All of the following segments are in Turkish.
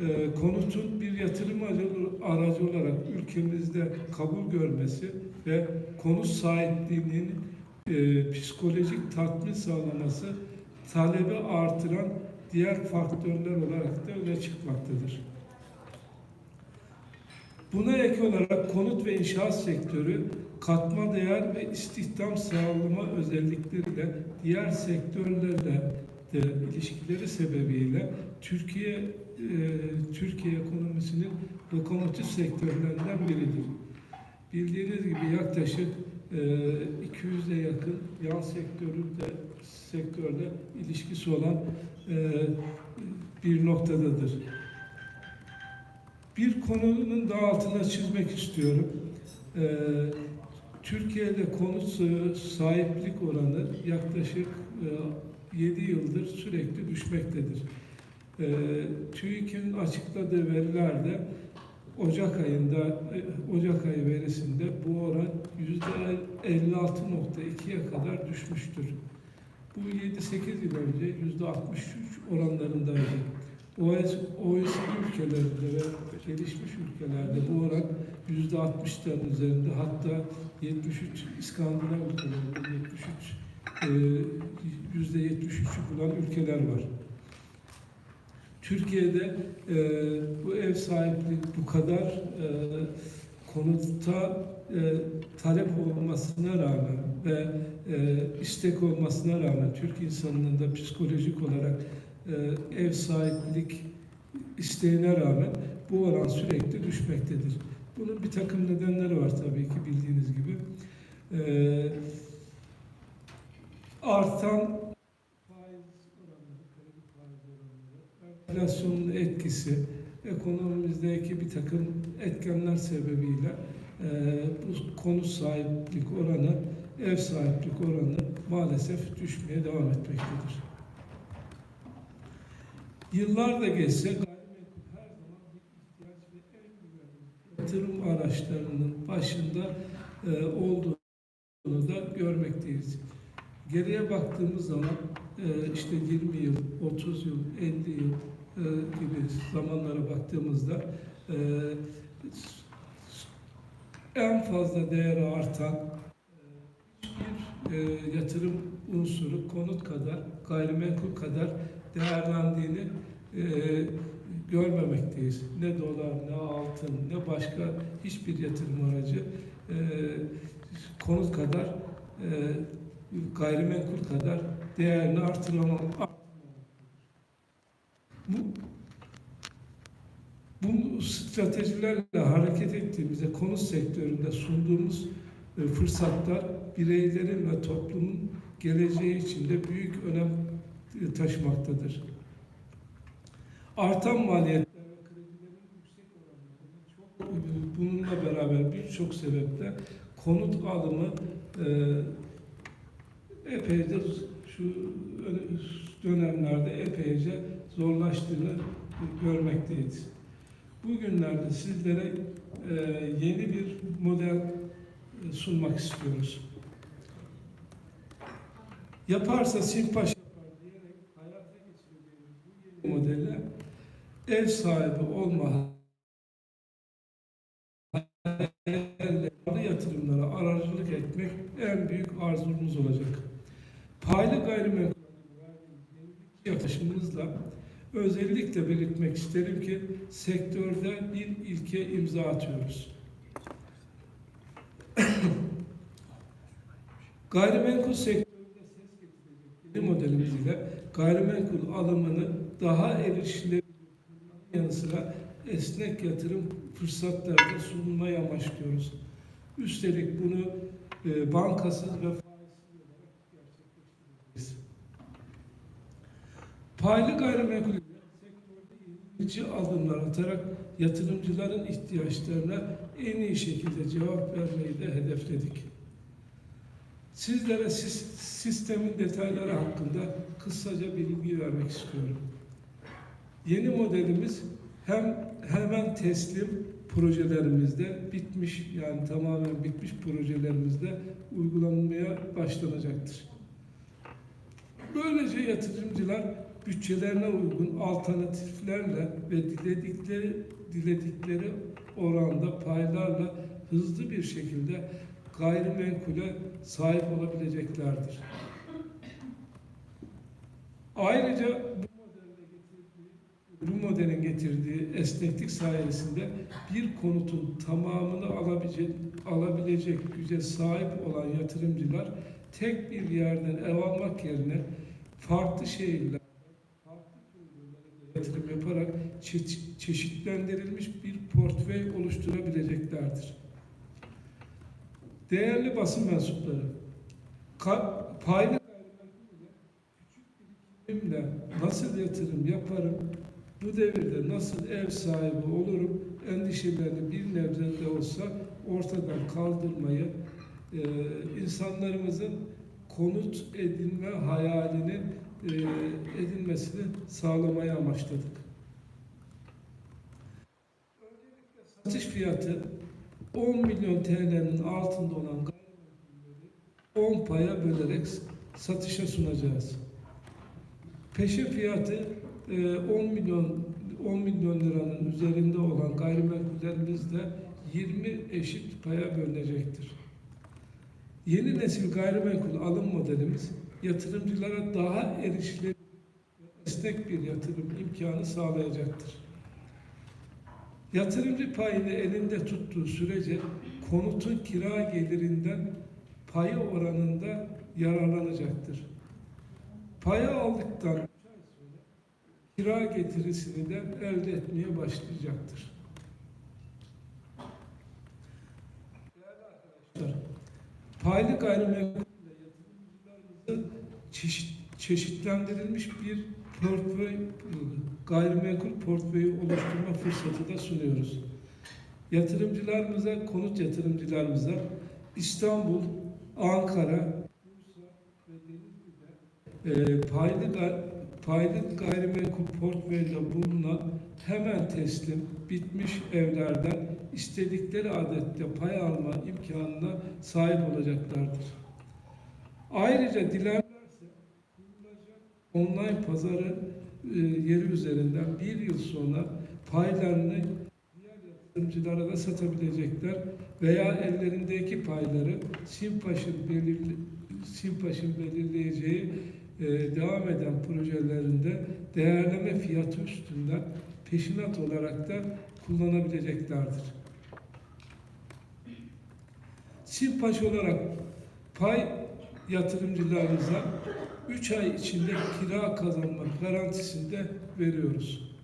e, konutun bir yatırım aracı- olarak ülkemizde kabul görmesi ve konut sahipliğinin e, psikolojik tatmin sağlaması talebi artıran diğer faktörler olarak da öne çıkmaktadır. Buna ek olarak konut ve inşaat sektörü katma değer ve istihdam sağlama özellikleriyle diğer sektörlerle ilişkileri sebebiyle Türkiye e, Türkiye ekonomisinin lokomotif sektörlerinden biridir. Bildiğiniz gibi yaklaşık e, 200'e yakın yan sektöründe sektörle ilişkisi olan e, bir noktadadır. Bir konunun daha altına çizmek istiyorum. Ee, Türkiye'de konut e, sahiplik oranı yaklaşık e, 7 yıldır sürekli düşmektedir. Ee, TÜİK'in açıkladığı verilerde Ocak ayında e, Ocak ayı verisinde bu oran %56.2'ye kadar düşmüştür. Bu 7-8 yıl önce %63 oranlarındaydı. OECD ülkelerinde ve gelişmiş ülkelerde bu oran yüzde 60'ların üzerinde hatta 73 İskandinav ülkelerinde 73 e, yüzde 73'ü bulan ülkeler var. Türkiye'de e, bu ev sahipliği bu kadar e, konuta e, talep olmasına rağmen ve e, istek olmasına rağmen Türk insanının da psikolojik olarak e, ev sahiplik isteğine rağmen bu oran sürekli düşmektedir. Bunun bir takım nedenleri var tabii ki bildiğiniz gibi. E, artan faiz oranları, kredi faiz oranları, enflasyonun etkisi, ekonomimizdeki bir takım etkenler sebebiyle e, bu konut sahiplik oranı, ev sahiplik oranı maalesef düşmeye devam etmektedir. Yıllar da geçse gayrimenkul her zaman bir ihtiyaç ve en güvenli yatırım araçlarının başında e, olduğunu da görmekteyiz. Geriye baktığımız zaman e, işte 20 yıl, 30 yıl, 50 yıl e, gibi zamanlara baktığımızda e, en fazla değeri artan e, hiçbir e, yatırım unsuru konut kadar, gayrimenkul kadar değerlendiğini e, görmemekteyiz. Ne dolar, ne altın, ne başka hiçbir yatırım aracı e, konut kadar, e, gayrimenkul kadar değerini artıramam. Bu, bu stratejilerle hareket ettiğimizde konut sektöründe sunduğumuz e, fırsatlar bireylerin ve toplumun geleceği için de büyük önem e, taşımaktadır. Artan maliyetler ve kredilerin yüksek oranları bununla beraber birçok sebeple konut alımı e, epeyce şu dönemlerde epeyce zorlaştığını görmekteyiz. Bugünlerde sizlere e, yeni bir model e, sunmak istiyoruz. Yaparsa Simpaş yapar diyerek hayata geçireceğimiz bu yeni modelle ev sahibi olma yatırımlara aracılık etmek en büyük arzumuz olacak. Paylı gayrimenkul yaklaşımımızla özellikle belirtmek isterim ki sektörde bir ilke imza atıyoruz. Gayrimenkul sektöründe ses getirecek yeni modelimiz ile gayrimenkul alımını daha erişilebilir yanı sıra esnek yatırım fırsatları da sunmayı amaçlıyoruz. Üstelik bunu e, bankasız ve Paylı gayrimenkul sektörde ilginci adımlar atarak yatırımcıların ihtiyaçlarına en iyi şekilde cevap vermeyi de hedefledik. Sizlere sis- sistemin detayları hakkında kısaca bilgi vermek istiyorum. Yeni modelimiz hem hemen teslim projelerimizde bitmiş yani tamamen bitmiş projelerimizde uygulanmaya başlanacaktır. Böylece yatırımcılar bütçelerine uygun alternatiflerle ve diledikleri diledikleri oranda paylarla hızlı bir şekilde gayrimenkule sahip olabileceklerdir. Ayrıca bu modelin getirdiği esneklik sayesinde bir konutun tamamını alabilecek, alabilecek güce sahip olan yatırımcılar tek bir yerden ev almak yerine farklı şehirler, farklı bölgelere de yatırım yaparak çe- çeşitlendirilmiş bir portföy oluşturabileceklerdir. Değerli basın mensupları, paylı gayrimenkul ile küçük birikimimle nasıl yatırım yaparım, bu devirde nasıl ev sahibi olurum endişelerini bir nebze de olsa ortadan kaldırmayı, e, insanlarımızın konut edinme hayalini e, edinmesini sağlamaya amaçladık. Satış fiyatı 10 milyon TL'nin altında olan gayrimenkulleri 10 paya bölerek satışa sunacağız. Peşin fiyatı e, 10 milyon 10 milyon liranın üzerinde olan gayrimenkullerimiz de 20 eşit paya bölünecektir. Yeni nesil gayrimenkul alım modelimiz yatırımcılara daha erişilebilir ve esnek bir yatırım imkanı sağlayacaktır. Yatırımcı payını elinde tuttuğu sürece konutun kira gelirinden payı oranında yararlanacaktır. Payı aldıktan kira getirisini de elde etmeye başlayacaktır. Paylı gayrimenkul çeşit, çeşitlendirilmiş bir portföy, gayrimenkul portföyü oluşturma fırsatı da sunuyoruz. Yatırımcılarımıza, konut yatırımcılarımıza İstanbul, Ankara, Bursa ve Denizli'de e, paylı, paylı gayrimenkul portföyde bulunan hemen teslim bitmiş evlerden istedikleri adette pay alma imkanına sahip olacaklardır. Ayrıca kurulacak online pazarı e, yeri üzerinden bir yıl sonra paylarını diğer yatırımcılara da satabilecekler veya ellerindeki payları Simpaş'ın belirli Simpaş'ın belirleyeceği e, devam eden projelerinde değerleme fiyatı üstünden peşinat olarak da kullanabileceklerdir. Simpaş olarak pay yatırımcılarımıza 3 ay içinde kira kazanma garantisini de veriyoruz.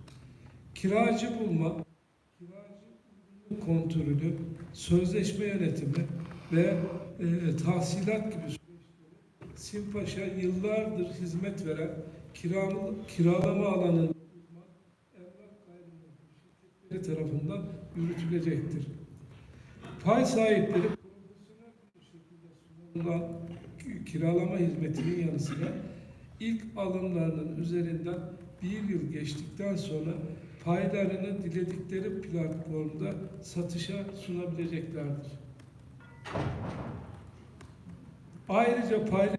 Kiracı bulma, kiracı kontrolü, sözleşme yönetimi ve e, tahsilat gibi Simpaş'a yıllardır hizmet veren kiralama, kiralama alanının emlak tarafından yürütülecektir. Pay sahipleri profesyonel bir şekilde sunulan kiralama hizmetinin yanı sıra ilk alımlarının üzerinden bir yıl geçtikten sonra paylarını diledikleri platformda satışa sunabileceklerdir. Ayrıca paylı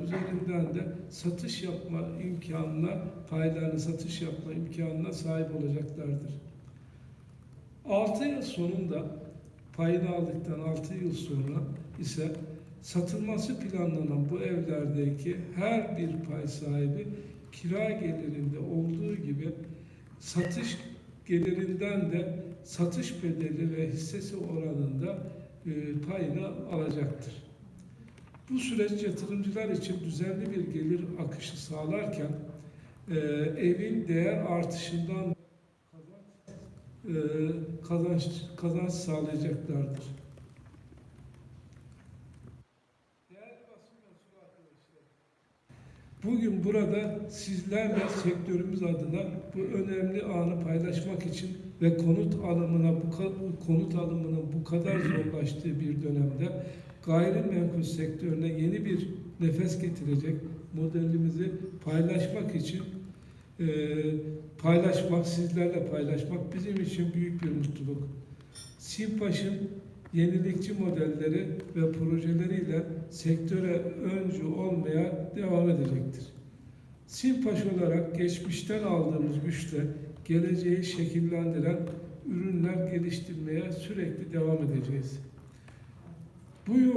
üzerinden de satış yapma imkanına, paylarını satış yapma imkanına sahip olacaklardır. 6 yıl sonunda payını aldıktan 6 yıl sonra ise satılması planlanan bu evlerdeki her bir pay sahibi kira gelirinde olduğu gibi satış gelirinden de satış bedeli ve hissesi oranında e, payını alacaktır. Bu süreç yatırımcılar için düzenli bir gelir akışı sağlarken e, evin değer artışından e, kazanç, kazanç sağlayacaklardır. Bugün burada sizlerle sektörümüz adına bu önemli anı paylaşmak için ve konut alımına bu konut alımının bu kadar zorlaştığı bir dönemde gayrimenkul sektörüne yeni bir nefes getirecek modelimizi paylaşmak için e, paylaşmak, sizlerle paylaşmak bizim için büyük bir mutluluk. Simpaş'ın yenilikçi modelleri ve projeleriyle sektöre öncü olmaya devam edecektir. Simpaş olarak geçmişten aldığımız güçle geleceği şekillendiren ürünler geliştirmeye sürekli devam edeceğiz. Bu yol